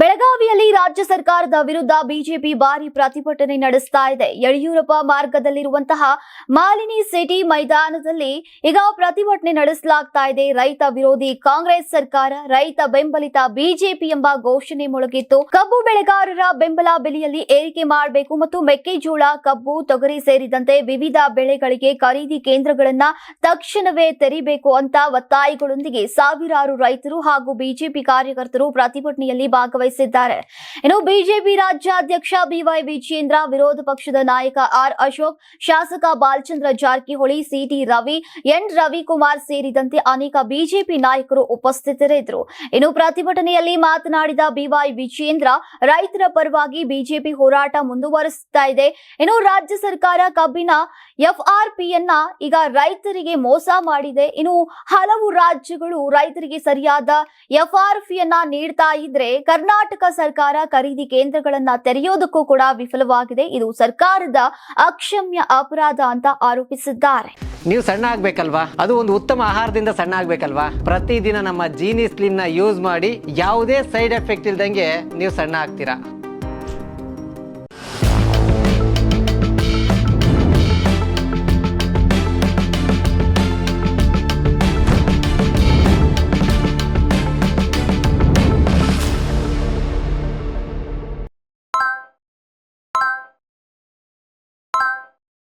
¿Ves? ಬೆಳಗಾವಿಯಲ್ಲಿ ರಾಜ್ಯ ಸರ್ಕಾರದ ವಿರುದ್ಧ ಬಿಜೆಪಿ ಭಾರಿ ಪ್ರತಿಭಟನೆ ನಡೆಸ್ತಾ ಇದೆ. ಯಡಿಯೂರಪ್ಪ ಮಾರ್ಗದಲ್ಲಿರುವಂತಹ ಮಾಲಿನಿ ಸಿಟಿ ಮೈದಾನದಲ್ಲಿ ಈಗ ಪ್ರತಿಭಟನೆ ನಡೆಸಲಾಗ್ತಾ ಇದೆ. ರೈತ ವಿರೋಧಿ ಕಾಂಗ್ರೆಸ್ ಸರ್ಕಾರ, ರೈತ ಬೆಂಬಲಿತ ಬಿಜೆಪಿ ಎಂಬ ಘೋಷಣೆ ಮೊಳಗಿತ್ತು. ಕಬ್ಬು ಬೆಳೆಗಾರರ ಬೆಂಬಲ ಬೆಲೆಯಲ್ಲಿ ಏರಿಕೆ ಮಾಡಬೇಕು ಮತ್ತು ಮೆಕ್ಕೆಜೋಳ, ಕಬ್ಬು, ತೊಗರಿ ಸೇರಿದಂತೆ ವಿವಿಧ ಬೆಳೆಗಳಿಗೆ ಖರೀದಿ ಕೇಂದ್ರಗಳನ್ನ ತಕ್ಷಣವೇ ತೆರೀಬೇಕು ಅಂತ ಒತ್ತಾಯಗಳೊಂದಿಗೆ ಸಾವಿರಾರು ರೈತರು ಹಾಗೂ ಬಿಜೆಪಿ ಕಾರ್ಯಕರ್ತರು ಪ್ರತಿಭಟನೆಯಲ್ಲಿ ಭಾಗವಹಿಸಿದ್ದಾರೆ. ಇನ್ನು ಬಿಜೆಪಿ ರಾಜ್ಯಾಧ್ಯಕ್ಷ ಬಿವೈ ವಿಜೇಂದ್ರ ವಿರೋಧ ಪಕ್ಷದ ನಾಯಕ ಆರ್ ಅಶೋಕ್, ಶಾಸಕ Balachandra Jarkiholi, C T Ravi, N Ravikumar ಸೇರಿದಂತೆ ಅನೇಕ ಬಿಜೆಪಿ ನಾಯಕರು ಉಪಸ್ಥಿತರಿದ್ದರು. ಇನ್ನು ಪ್ರತಿಭಟನೆಯಲ್ಲಿ ಮಾತನಾಡಿದ ಬಿವೈ ವಿಜೇಂದ್ರ ರೈತರ ಪರವಾಗಿ ಬಿಜೆಪಿ ಹೋರಾಟ ಮುಂದುವರಿಸುತ್ತಾ ಇದೆ. ಇನ್ನು ರಾಜ್ಯ ಸರ್ಕಾರ ಕಬ್ಬಿನ ಎಫ್ಆರ್ಪಿಯನ್ನ ಈಗ ರೈತರಿಗೆ ಮೋಸ ಮಾಡಿದೆ. ಇನ್ನು ಹಲವು ರಾಜ್ಯಗಳು ರೈತರಿಗೆ ಸರಿಯಾದ ಎಫ್ ಆರ್ ಎಫ್ಆರ್ಪಿಯನ್ನ ನೀಡ್ತಾ ಇದ್ರೆ ಕರ್ನಾಟಕ ಸರ್ಕಾರ ಖರೀದಿ ಕೇಂದ್ರಗಳನ್ನ ತೆರೆಯೋದಕ್ಕೂ ಕೂಡ ವಿಫಲವಾಗಿದೆ. ಇದು ಸರ್ಕಾರದ ಅಕ್ಷಮ್ಯ ಅಪರಾಧ ಅಂತ ಆರೋಪಿಸಿದ್ದಾರೆ. ನೀವು ಸಣ್ಣ ಆಗ್ಬೇಕಲ್ವಾ? ಅದು ಒಂದು ಉತ್ತಮ ಆಹಾರದಿಂದ ಸಣ್ಣ ಆಗ್ಬೇಕಲ್ವಾ? ಪ್ರತಿದಿನ ನಮ್ಮ ಜೀನಿ ಸ್ಲಿಮ್ನ ಯೂಸ್ ಮಾಡಿ ಯಾವುದೇ ಸೈಡ್ ಎಫೆಕ್ಟ್ ಇಲ್ದಂಗೆ ನೀವು ಸಣ್ಣ ಆಗ್ತೀರಾ?